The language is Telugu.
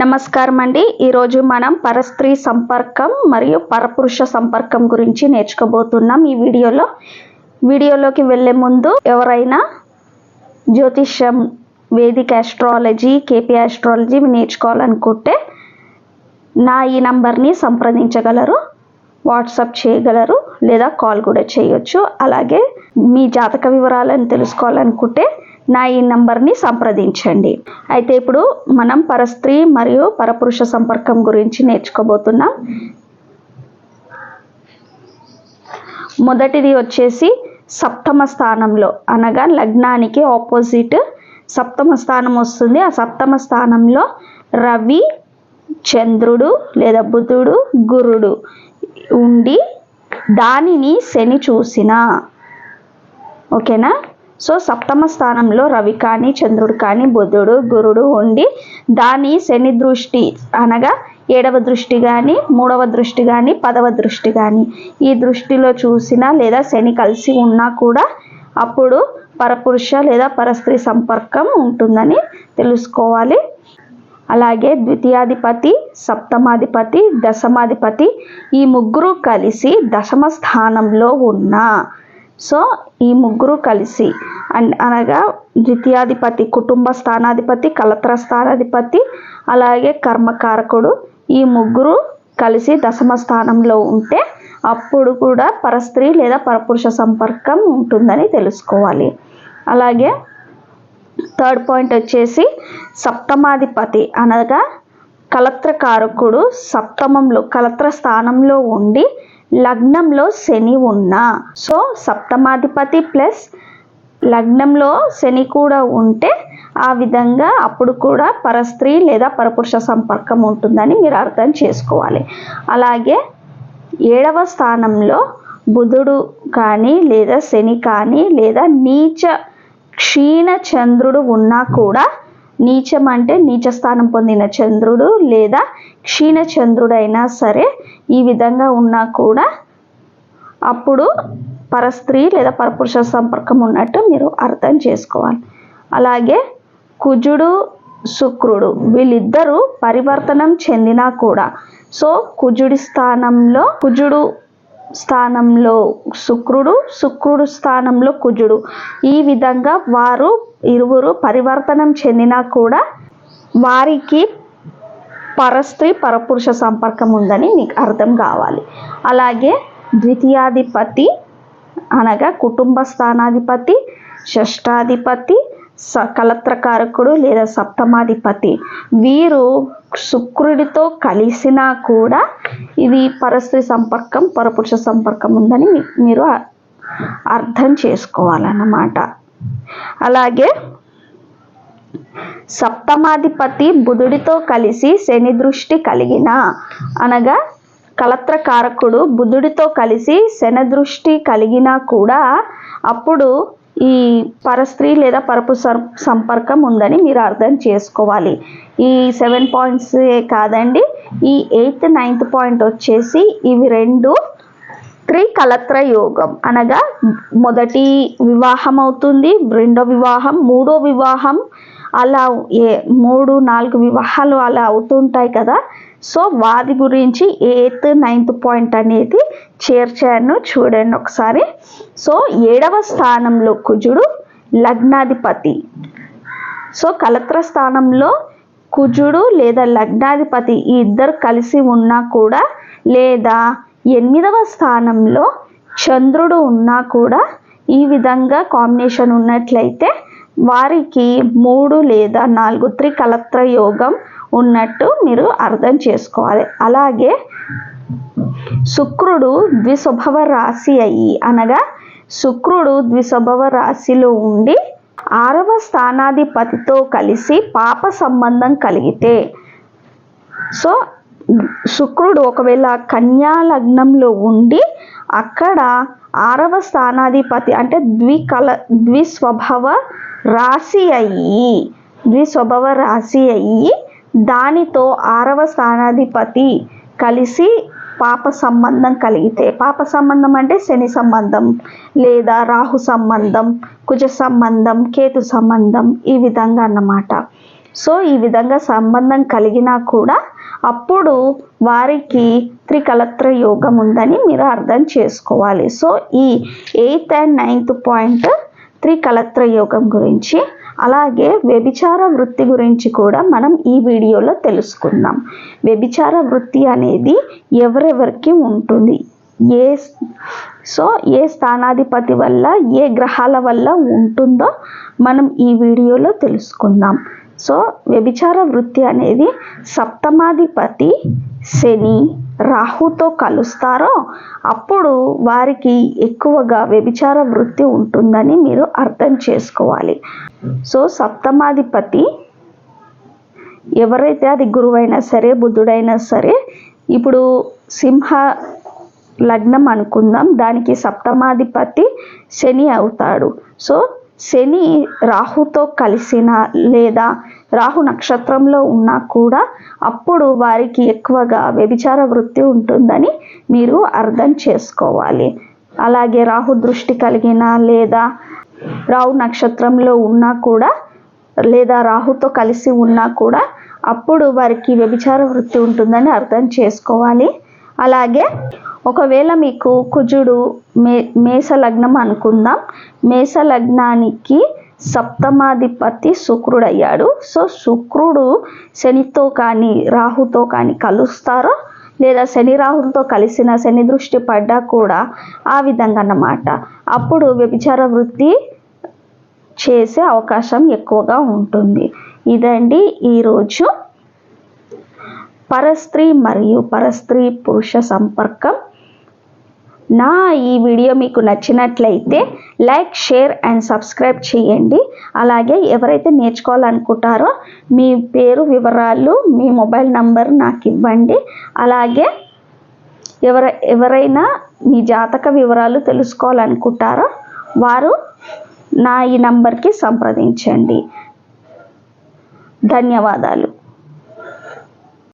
నమస్కారం అండి ఈరోజు మనం పరస్త్రీ సంపర్కం మరియు పరపురుష సంపర్కం గురించి నేర్చుకోబోతున్నాం ఈ వీడియోలో. వీడియోలోకి వెళ్ళే ముందు ఎవరైనా జ్యోతిష్యం వేదిక ఆస్ట్రాలజీ కేపీ ఆస్ట్రాలజీ నేర్చుకోవాలనుకుంటే నా ఈ నంబర్ని సంప్రదించగలరు వాట్సాప్ చేయగలరు లేదా కాల్ కూడా చేయొచ్చు. అలాగే మీ జాతక వివరాలను తెలుసుకోవాలనుకుంటే నా ఈ నంబర్ని సంప్రదించండి. అయితే ఇప్పుడు మనం పరస్త్రీ మరియు పరపురుష సంపర్కం గురించి నేర్చుకోబోతున్నాం. మొదటిది వచ్చేసి సప్తమ స్థానంలో అనగా లగ్నానికి ఆపోజిట్ సప్తమ స్థానం వస్తుంది. ఆ సప్తమ స్థానంలో రవి చంద్రుడు లేదా బుధుడు గురుడు ఉండి దానిని శని చూసిన. ఓకేనా? సో సప్తమ స్థానంలో రవి కానీ చంద్రుడు కానీ బుధుడు గురుడు ఉండి దాని శని దృష్టి అనగా ఏడవ దృష్టి కానీ మూడవ దృష్టి కానీ పదవ దృష్టి కానీ ఈ దృష్టిలో చూసినా లేదా శని కలిసి ఉన్నా కూడా అప్పుడు పరపురుష లేదా పరస్త్రీ సంపర్కం ఉంటుందని తెలుసుకోవాలి. అలాగే ద్వితీయాధిపతి సప్తమాధిపతి దశమాధిపతి ఈ ముగ్గురు కలిసి దశమ స్థానంలో ఉన్న సో ఈ ముగ్గురు కలిసి అండ్ అనగా ద్వితీయాధిపతి కుటుంబ స్థానాధిపతి కలత్ర స్థానాధిపతి అలాగే కర్మకారకుడు ఈ ముగ్గురు కలిసి దశమ స్థానంలో ఉంటే అప్పుడు కూడా పరస్త్రీ లేదా పరపురుష సంపర్కం ఉంటుందని తెలుసుకోవాలి. అలాగే థర్డ్ పాయింట్ వచ్చేసి సప్తమాధిపతి అనగా కలత్రకారకుడు సప్తమంలో కలత్ర స్థానంలో ఉండి లగ్నంలో శని ఉన్నా. సో సప్తమాధిపతి ప్లస్ లగ్నంలో శని కూడా ఉంటే ఆ విధంగా అప్పుడు కూడా పరస్త్రీ లేదా పరపురుష సంపర్కం ఉంటుందని మీరు అర్థం చేసుకోవాలి. అలాగే ఏడవ స్థానంలో బుధుడు కానీ లేదా శని కానీ లేదా నీచ క్షీణ చంద్రుడు ఉన్నా కూడా నీచం అంటే నీచ స్థానం పొందిన చంద్రుడు లేదా క్షీణ చంద్రుడైనా సరే ఈ విధంగా ఉన్నా కూడా అప్పుడు పరస్త్రీ లేదా పరపురుష సంపర్కం ఉన్నట్టు మీరు అర్థం చేసుకోవాలి. అలాగే కుజుడు శుక్రుడు వీళ్ళిద్దరూ పరివర్తనం చెందినా కూడా. సో కుజుడి స్థానంలో కుజుడు స్థానంలో శుక్రుడు శుక్రుడు స్థానంలో కుజుడు. ఈ విధంగా వారు ఇరువురు పరివర్తనం చెందినా కూడా వారికి పరస్త్రీ పరపురుష సంపర్కం ఉందని మీకు అర్థం కావాలి. అలాగే ద్వితీయాధిపతి అనగా కుటుంబ స్థానాధిపతి షష్టాధిపతి స కలత్రకారకుడు లేదా సప్తమాధిపతి. వీరు శుక్రుడితో కలిసినా కూడా ఇది పరస్త్రీ సంపర్కం పరపురుష సంపర్కం ఉందని మీరు అర్థం చేసుకోవాలన్నమాట. అలాగే సప్తమాధిపతి బుధుడితో కలిసి శని దృష్టి కలిగిన అనగా కలత్రకారకుడు బుధుడితో కలిసి శని దృష్టి కలిగినా కూడా అప్పుడు ఈ పరస్త్రీ లేదా పరపు సంపర్కం ఉందని మీరు అర్థం చేసుకోవాలి. ఈ సెవెన్ పాయింట్స్ కాదండి. ఈ ఎయిత్ నైన్త్ పాయింట్ వచ్చేసి ఇవి రెండు త్రికలత్ర యోగం. అనగా మొదటి వివాహం అవుతుంది రెండో వివాహం మూడో వివాహం అలా ఏ మూడు నాలుగు వివాహాలు అలా అవుతుంటాయి కదా. సో వాది గురించి ఎయిత్ నైన్త్ పాయింట్ అనేది చేర్చాను చూడండి ఒకసారి. సో ఏడవ స్థానంలో కుజుడు లగ్నాధిపతి. సో కలత్ర స్థానంలో కుజుడు లేదా లగ్నాధిపతి ఈ ఇద్దరు కలిసి ఉన్నా కూడా లేదా ఎనిమిదవ స్థానంలో చంద్రుడు ఉన్నా కూడా ఈ విధంగా కాంబినేషన్ ఉన్నట్లయితే వారికి మూడు లేదా నాలుగు త్రికలత్ర యోగం ఉన్నట్టు మీరు అర్థం చేసుకోవాలి. అలాగే శుక్రుడు ద్విస్వభవ రాశి అయ్యి అనగా శుక్రుడు ద్విస్వభవ రాశిలో ఉండి ఆరవ స్థానాధిపతితో కలిసి పాప సంబంధం కలిగితే సో శుక్రుడు ఒకవేళ కన్యా లగ్నంలో ఉండి అక్కడ ఆరవ స్థానాధిపతి అంటే ద్వికల ద్విస్వభావ రాశి అయ్యి ద్విస్వభావ రాశి అయ్యి దానితో ఆరవ స్థానాధిపతి కలిసి పాప సంబంధం కలిగితే పాప సంబంధం అంటే శని సంబంధం లేదా రాహు సంబంధం కుజ సంబంధం కేతు సంబంధం ఈ విధంగా అన్నమాట. సో ఈ విధంగా సంబంధం కలిగినా కూడా అప్పుడు వారికి త్రికలత్ర యోగం ఉందని మీరు అర్థం చేసుకోవాలి. సో ఈ ఎయిత్ అండ్ నైన్త్ పాయింట్ త్రికలత్ర యోగం గురించి అలాగే వ్యభిచార వృత్తి గురించి కూడా మనం ఈ వీడియోలో తెలుసుకుందాం. వ్యభిచార వృత్తి అనేది ఎవరెవరికి ఉంటుంది? ఏ సో ఏ స్థానాధిపతి వల్ల ఏ గ్రహాల వల్ల ఉంటుందో మనం ఈ వీడియోలో తెలుసుకుందాం. సో వ్యభిచార వృత్తి అనేది సప్తమాధిపతి శని రాహుతో కలుస్తారో అప్పుడు వారికి ఎక్కువగా వ్యభిచార వృత్తి ఉంటుందని మీరు అర్థం చేసుకోవాలి. సో సప్తమాధిపతి ఎవరైతే అది గురువైనా సరే బుద్ధుడైనా సరే ఇప్పుడు సింహ లగ్నం అనుకుందాం. దానికి సప్తమాధిపతి శని అవుతాడు. సో శని రాహుతో కలిసిన లేదా రాహు నక్షత్రంలో ఉన్నా కూడా అప్పుడు వారికి ఎక్కువగా వ్యభిచార వృత్తి ఉంటుందని మీరు అర్థం చేసుకోవాలి. అలాగే రాహు దృష్టి కలిగిన లేదా రాహు నక్షత్రంలో ఉన్నా కూడా లేదా రాహుతో కలిసి ఉన్నా కూడా అప్పుడు వారికి వ్యభిచార వృత్తి ఉంటుందని అర్థం చేసుకోవాలి. అలాగే ఒకవేళ మీకు కుజుడు మే మేష లగ్నం అనుకుందాం. మేష లగ్నానికి సప్తమాధిపతి శుక్రుడు అయ్యాడు సో శుక్రుడు శనితో కానీ రాహుతో కానీ కలుస్తారో? లేదా శని రాహులతో కలిసిన శని దృష్టి పడ్డా కూడా ఆ విధంగా అన్నమాట అప్పుడు వ్యభిచార వృత్తి చేసే అవకాశం ఎక్కువగా ఉంటుంది. ఇదండి ఈరోజు పరస్త్రీ మరియు పరస్త్రీ పురుష సంపర్కం. నా ఈ వీడియో మీకు నచ్చినట్లయితే లైక్ షేర్ అండ్ సబ్స్క్రైబ్ చేయండి. అలాగే ఎవరైతే నేర్చుకోవాలనుకుంటారో మీ పేరు వివరాలు మీ మొబైల్ నంబర్ నాకు ఇవ్వండి. అలాగే ఎవర ఎవరైనా మీ జాతక వివరాలు తెలుసుకోవాలనుకుంటారో వారు నా ఈ నంబర్కి సంప్రదించండి. ధన్యవాదాలు.